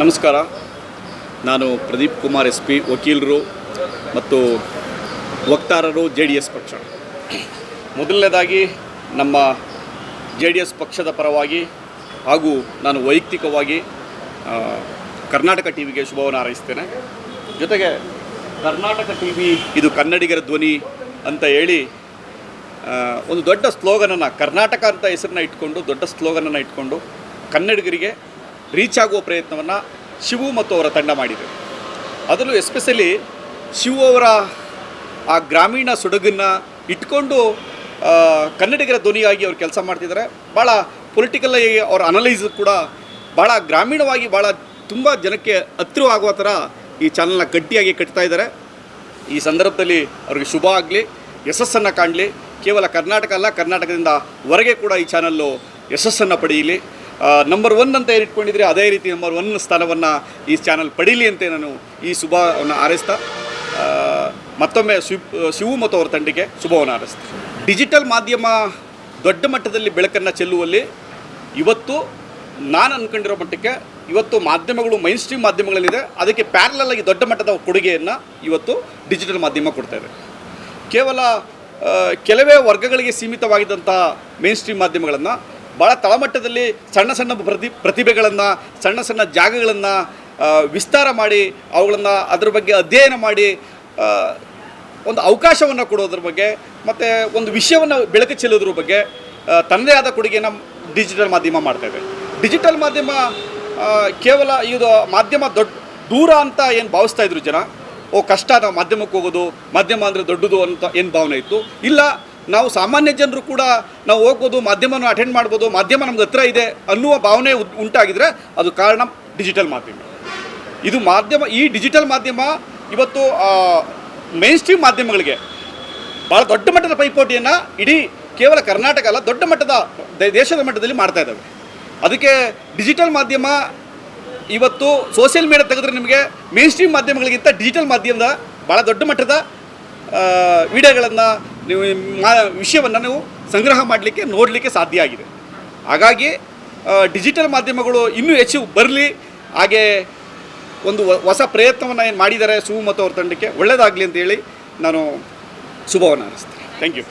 ನಮಸ್ಕಾರ. ನಾನು Pradeep Kumar S P, ವಕೀಲರು ಮತ್ತು ವಕ್ತಾರರು ಜೆ ಡಿ ಎಸ್ ಪಕ್ಷ. ಮೊದಲನೇದಾಗಿ ನಮ್ಮ ಜೆ ಡಿ ಎಸ್ ಪಕ್ಷದ ಪರವಾಗಿ ಹಾಗೂ ನಾನು ವೈಯಕ್ತಿಕವಾಗಿ ಕರ್ನಾಟಕ ಟಿ ವಿಗೆ ಶುಭವನ್ನು ಹಾರೈಸ್ತೇನೆ ಜೊತೆಗೆ ಕರ್ನಾಟಕ ಟಿ ವಿ ಇದು ಕನ್ನಡಿಗರ ಧ್ವನಿ ಅಂತ ಹೇಳಿ ಒಂದು ದೊಡ್ಡ ಸ್ಲೋಗನನ್ನು ಕರ್ನಾಟಕ ಅಂತ ಹೆಸರನ್ನ ಇಟ್ಕೊಂಡು, ದೊಡ್ಡ ಸ್ಲೋಗನನ್ನು ಇಟ್ಕೊಂಡು ಕನ್ನಡಿಗರಿಗೆ ರೀಚ್ ಆಗುವ ಪ್ರಯತ್ನವನ್ನು ಶಿವು ಮತ್ತು ಅವರ ತಂಡ ಮಾಡಿದೆ. ಅದರಲ್ಲೂ ಎಸ್ಪೆಷಲಿ ಶಿವು ಅವರ ಆ ಗ್ರಾಮೀಣ ಸೊಡಗನ್ನು ಇಟ್ಕೊಂಡು ಕನ್ನಡಿಗರ ಧ್ವನಿಯಾಗಿ ಅವರು ಕೆಲಸ ಮಾಡ್ತಿದ್ದಾರೆ. ಭಾಳ ಪೊಲಿಟಿಕಲ್ ಅವ್ರ ಅನಲೈಸ್ ಕೂಡ ಭಾಳ ಗ್ರಾಮೀಣವಾಗಿ ಭಾಳ ತುಂಬ ಜನಕ್ಕೆ ಹತ್ತಿರವಾಗುವ ಥರ ಈ ಚಾನಲ್ನ ಗಟ್ಟಿಯಾಗಿ ಕಟ್ತಾ ಇದ್ದಾರೆ. ಈ ಸಂದರ್ಭದಲ್ಲಿ ಅವ್ರಿಗೆ ಶುಭ ಆಗಲಿ, ಯಶಸ್ಸನ್ನು ಕಾಣಲಿ. ಕೇವಲ ಕರ್ನಾಟಕ ಅಲ್ಲ, ಕರ್ನಾಟಕದಿಂದ ಹೊರಗೆ ಕೂಡ ಈ ಚಾನಲ್ಲು ಯಶಸ್ಸನ್ನು ಪಡೆಯಲಿ. ನಂಬರ್ ಒನ್ ಅಂತ ಏನು ಇಟ್ಕೊಂಡಿದ್ರೆ ಅದೇ ರೀತಿ ನಂಬರ್ ಒನ್ ಸ್ಥಾನವನ್ನು ಈ ಚಾನಲ್ ಪಡೀಲಿ ಅಂತ ನಾನು ಈ ಶುಭವನ್ನು ಹಾರೈಸ್ತಾ. ಮತ್ತೊಮ್ಮೆ ಶಿವ್, ಶಿವು ಮತ್ತು ಅವರ ತಂಡಿಗೆ ಶುಭವನ್ನು ಹಾರೈಸ್ತೀನಿ ಡಿಜಿಟಲ್ ಮಾಧ್ಯಮ ದೊಡ್ಡ ಮಟ್ಟದಲ್ಲಿ ಬೆಳಕನ್ನು ಚೆಲ್ಲುವಲ್ಲಿ ಇವತ್ತು ನಾನು ಅಂದ್ಕೊಂಡಿರೋ ಮಟ್ಟಕ್ಕೆ ಇವತ್ತು ಮಾಧ್ಯಮಗಳು ಮೈನ್ ಸ್ಟ್ರೀಮ್ ಮಾಧ್ಯಮಗಳೇನಿದೆ ಅದಕ್ಕೆ ಪ್ಯಾರಲಲ್ ದೊಡ್ಡ ಮಟ್ಟದ ಕೊಡುಗೆಯನ್ನು ಇವತ್ತು ಡಿಜಿಟಲ್ ಮಾಧ್ಯಮ ಕೊಡ್ತಾ ಇದೆ. ಕೇವಲ ಕೆಲವೇ ವರ್ಗಗಳಿಗೆ ಸೀಮಿತವಾಗಿದ್ದಂಥ ಮೇನ್ ಸ್ಟ್ರೀಮ್ ಮಾಧ್ಯಮಗಳನ್ನು ಭಾಳ ತಳಮಟ್ಟದಲ್ಲಿ ಸಣ್ಣ ಸಣ್ಣ ಪ್ರತಿ, ಪ್ರತಿಭೆಗಳನ್ನು, ಸಣ್ಣ ಸಣ್ಣ ಜಾಗಗಳನ್ನು ವಿಸ್ತಾರ ಮಾಡಿ ಅವುಗಳನ್ನು ಅದ್ರ ಬಗ್ಗೆ ಅಧ್ಯಯನ ಮಾಡಿ ಒಂದು ಅವಕಾಶವನ್ನು ಕೊಡೋದ್ರ ಬಗ್ಗೆ, ಮತ್ತು ಒಂದು ವಿಷಯವನ್ನು ಬೆಳಕು ಚೆಲ್ಲೋದ್ರ ಬಗ್ಗೆ ತನ್ನದೇ ಆದ ಕೊಡುಗೆಯನ್ನು ಡಿಜಿಟಲ್ ಮಾಧ್ಯಮ ಮಾಡ್ತೇವೆ ಡಿಜಿಟಲ್ ಮಾಧ್ಯಮ ಕೇವಲ ಇದು ಮಾಧ್ಯಮ ದೊಡ್ಡ, ದೂರ ಅಂತ ಏನು ಭಾವಿಸ್ತಾ ಇದ್ರು ಜನ, ಓ ಕಷ್ಟ, ನಾವು ಮಾಧ್ಯಮಕ್ಕೆ ಹೋಗೋದು, ಮಾಧ್ಯಮ ಅಂದರೆ ದೊಡ್ಡದು ಅಂತ ಏನು ಭಾವನೆ ಇತ್ತು? ಇಲ್ಲ ನಾವು ಸಾಮಾನ್ಯ ಜನರು ಕೂಡ ನಾವು ಹೋಗ್ಬೋದು, ಮಾಧ್ಯಮನ ಅಟೆಂಡ್ ಮಾಡ್ಬೋದು, ಮಾಧ್ಯಮ ನಮ್ಗೆ ಹತ್ರ ಇದೆ ಅನ್ನುವ ಭಾವನೆ ಉಂಟ್- ಉಂಟಾಗಿದ್ರೆ ಅದು ಕಾರಣ ಡಿಜಿಟಲ್ ಮಾಧ್ಯಮ. ಇದು ಮಾಧ್ಯಮ, ಈ ಡಿಜಿಟಲ್ ಮಾಧ್ಯಮ ಇವತ್ತು ಮೇನ್ ಸ್ಟ್ರೀಮ್ ಮಾಧ್ಯಮಗಳಿಗೆ ಭಾಳ ದೊಡ್ಡ ಮಟ್ಟದ ಪೈಪೋಟಿಯನ್ನು ಇಡೀ ಕೇವಲ ಕರ್ನಾಟಕ ಅಲ್ಲ, ದೊಡ್ಡ ಮಟ್ಟದ ದೇಶದ ಮಟ್ಟದಲ್ಲಿ ಮಾಡ್ತಾ ಇದ್ದಾವೆ ಅದಕ್ಕೆ ಡಿಜಿಟಲ್ ಮಾಧ್ಯಮ ಇವತ್ತು ಸೋಷಿಯಲ್ ಮೀಡಿಯಾ ತೆಗೆದ್ರೆ ನಿಮಗೆ ಮೇನ್ ಸ್ಟ್ರೀಮ್ ಮಾಧ್ಯಮಗಳಿಗಿಂತ ಡಿಜಿಟಲ್ ಮಾಧ್ಯಮದ ಭಾಳ ದೊಡ್ಡ ಮಟ್ಟದ ವಿಡಿಯೋಗಳನ್ನು ನೀವು ವಿಷಯವನ್ನು ನೀವು ಸಂಗ್ರಹ ಮಾಡಲಿಕ್ಕೆ, ನೋಡಲಿಕ್ಕೆ ಸಾಧ್ಯ ಆಗಿದೆ. ಹಾಗಾಗಿ ಡಿಜಿಟಲ್ ಮಾಧ್ಯಮಗಳು ಇನ್ನೂ ಹೆಚ್ಚು ಬರಲಿ, ಹಾಗೆ ಒಂದು ಹೊಸ ಪ್ರಯತ್ನವನ್ನು ಏನು ಮಾಡಿದ್ದಾರೆ ಸುಮತ್ತು ಮತ್ತು ಅವ್ರ ತಂಡಕ್ಕೆ ಒಳ್ಳೆಯದಾಗಲಿ ಅಂತ ಹೇಳಿ ನಾನು ಶುಭವನ್ನು ಹಾರೈಸ್ತೀನಿ. Thank you